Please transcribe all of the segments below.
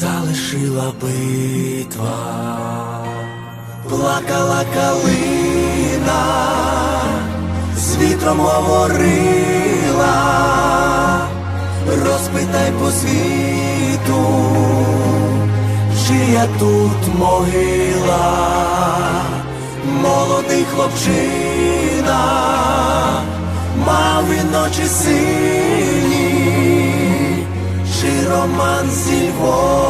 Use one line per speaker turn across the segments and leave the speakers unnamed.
залишила битва, плакала калина, з вітром говорила, розпитай по світу, чия тут могила, молодий хлопчина, мав він ночі сині роман зі Львова,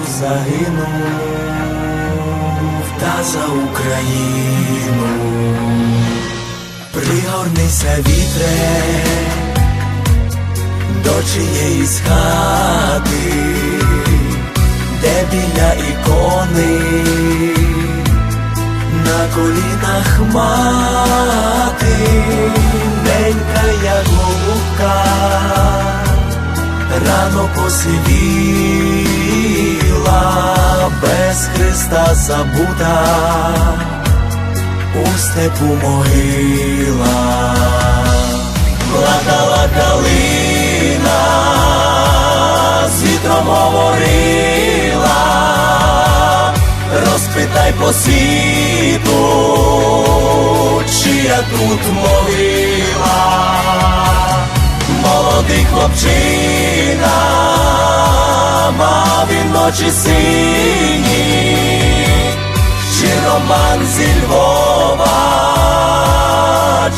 загинув та за Україну. Пригорнися вітре до чиєїсь хати, де біля ікони на колінах мати, ненька як голубка, рано посивіла, без Христа забута, у степу могила, плакала калина, з вітром говорила. Розпитай по світу, чия тут могила, молодий хлопчина, він ночі сині, чи роман зі Львова,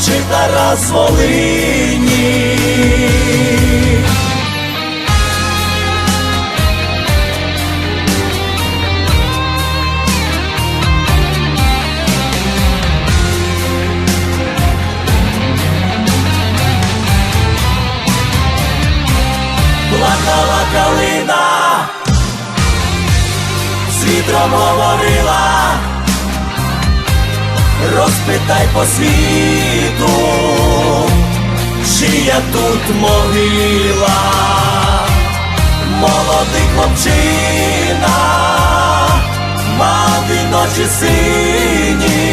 чи Тарас з Волині. плакала калина, вітром говорила, розпитай по світу, чия тут могила, молодий хлопчина, він ночі сині,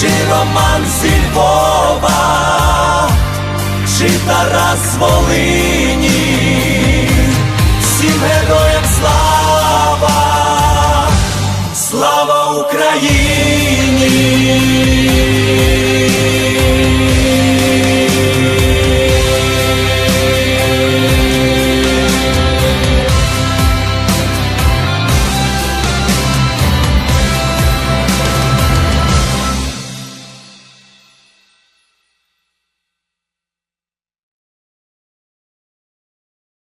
чи роман зі Львова чи Тарас з seni